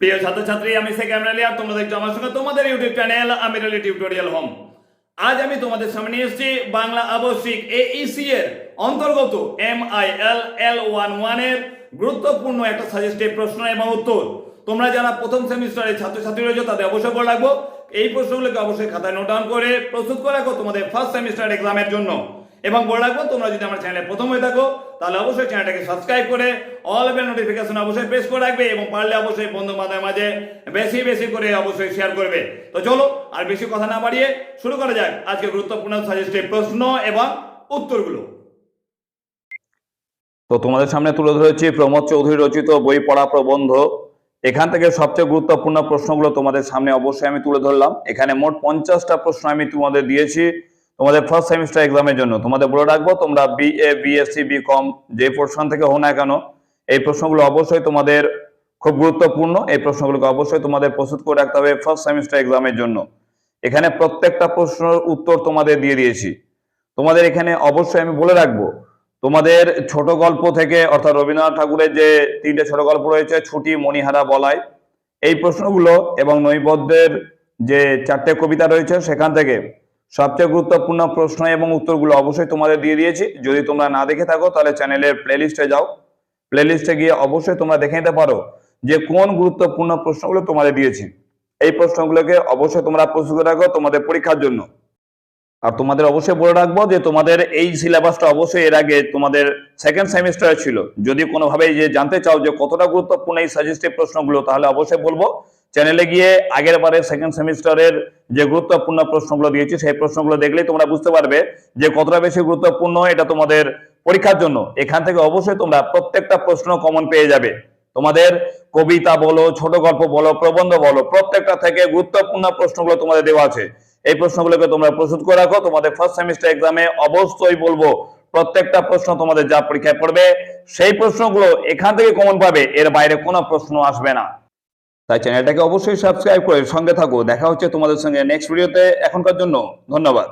প্রিয় ছাত্রছাত্রী, আমি সে ক্যামেরা লিয়ার তোমরা দেখছ আমার সঙ্গে তোমাদের YouTube channel Amirul tutorial home. আজ আমি তোমাদের সামনে এসেছি বাংলা আবশ্যিক এইসি এর অন্তর্গত M I L L one ওয়ানের গুরুত্বপূর্ণ একটা সাজেস্টিভ প্রশ্ন এবং উত্তর। তোমরা যারা প্রথম সেমিস্টারের ছাত্রছাত্রী রয়েছে, তাদের অবশ্যই পড়ে রাখব, এই প্রশ্নগুলোকে অবশ্যই খাতায় নোট ডাউন করে প্রস্তুত করে রাখো তোমাদের ফার্স্ট সেমিস্টার এক্সামের জন্য। এবং বলে রাখব, তোমরা যদি আমার চ্যানেলে প্রথম হয়ে থাকো, তাহলে অবশ্যই চ্যানেলটাকে সাবস্ক্রাইব করে অল বেল নোটিফিকেশন অবশ্যই প্রেস করে রাখবে এবং পারলে অবশ্যই বন্ধু বান্ধবের মাঝে বেশি বেশি করে অবশ্যই শেয়ার করবে। তো চলো, আর বেশি কথা না বাড়িয়ে শুরু করা যাক আজকে গুরুত্বপূর্ণ সাজেস্টিভ প্রশ্ন এবং উত্তরগুলো। তো তোমাদের সামনে তুলে ধরেছি প্রমোদ চৌধুরী রচিত বই পড়া প্রবন্ধ। এখান থেকে সবচেয়ে গুরুত্বপূর্ণ প্রশ্নগুলো তোমাদের সামনে অবশ্যই আমি তুলে ধরলাম। এখানে মোট পঞ্চাশটা প্রশ্ন আমি তোমাদের দিয়েছি। তোমাদের ফার্স্ট সেমিস্টার এক্সামের জন্য। তোমাদের বলে রাখব, তোমরা বি এ বিএসসি বি কম যে পোর্শন থেকে হো না কেন, এই প্রশ্নগুলো অবশ্যই তোমাদের খুব গুরুত্বপূর্ণ। এই প্রশ্নগুলোকে অবশ্যই তোমাদের প্রস্তুত করে রাখতে হবে ফার্স্ট সেমিস্টার এক্সামের জন্য। এখানে প্রত্যেকটা প্রশ্নের উত্তর তোমাদের দিয়ে দিয়েছি। তোমাদের এখানে অবশ্যই আমি বলে রাখব, তোমাদের ছোট গল্প থেকে, অর্থাৎ রবীন্দ্রনাথ ঠাকুরের যে তিনটে ছোট গল্প রয়েছে, ছুটি, মণিহারা, বলাই, এই প্রশ্নগুলো এবং নৈবদ্যের যে চারটে কবিতা রয়েছে, সেখান থেকে সবচেয়ে গুরুত্বপূর্ণ প্রশ্ন এবং উত্তরগুলো অবশ্যই তোমাদের দিয়ে দিয়েছি। যদি তোমরা না দেখে থাকো, তাহলে চ্যানেলের প্লেলিস্টে যাও। প্লেলিস্টে গিয়ে অবশ্যই তোমরা দেখে নিতে পারো যে কোন গুরুত্বপূর্ণ প্রশ্নগুলো তোমাদের দিয়েছি। এই প্রশ্নগুলোকে অবশ্যই তোমরা প্রস্তুত রাখো তোমাদের পরীক্ষার জন্য। আর তোমাদের অবশ্যই বলে রাখব যে তোমাদের এই সিলেবাসটা অবশ্যই এর আগে তোমাদের সেকেন্ড সেমিস্টারে ছিল। যদি কোনোভাবে যে জানতে চাও যে কতটা গুরুত্বপূর্ণ এই সাজেস্টিভ প্রশ্নগুলো, তাহলে অবশ্যই বলব চ্যানেলে গিয়ে আগের বারে সেকেন্ড সেমিস্টারের যে গুরুত্বপূর্ণ প্রশ্নগুলো দিয়েছি, সেই প্রশ্নগুলো দেখলে তোমরা বুঝতে পারবে যে কতটা বেশি গুরুত্বপূর্ণ এটা তোমাদের পরীক্ষার জন্য। এখান থেকে অবশ্যই তোমরা প্রত্যেকটা প্রশ্ন কমন পেয়ে যাবে। তোমাদের কবিতা বলো, ছোট গল্প বলো, প্রবন্ধ বলো, প্রত্যেকটা থেকে গুরুত্বপূর্ণ প্রশ্নগুলো তোমাদের দেওয়া আছে। এই প্রশ্নগুলোকে তোমরা প্রস্তুত করে রাখো। তোমাদের ফার্স্ট সেমিস্টার এক্সামে অবশ্যই বলব, প্রত্যেকটা প্রশ্ন তোমাদের যা পরীক্ষায় পড়বে, সেই প্রশ্নগুলো এখান থেকে কমন পাবে। এর বাইরে কোনো প্রশ্ন আসবে না। তাই চ্যানেলটাকে অবশ্যই সাবস্ক্রাইব করে সঙ্গে থাকো। দেখা হচ্ছে তোমাদের সঙ্গে নেক্সট ভিডিওতে এখনকার জন্য ধন্যবাদ।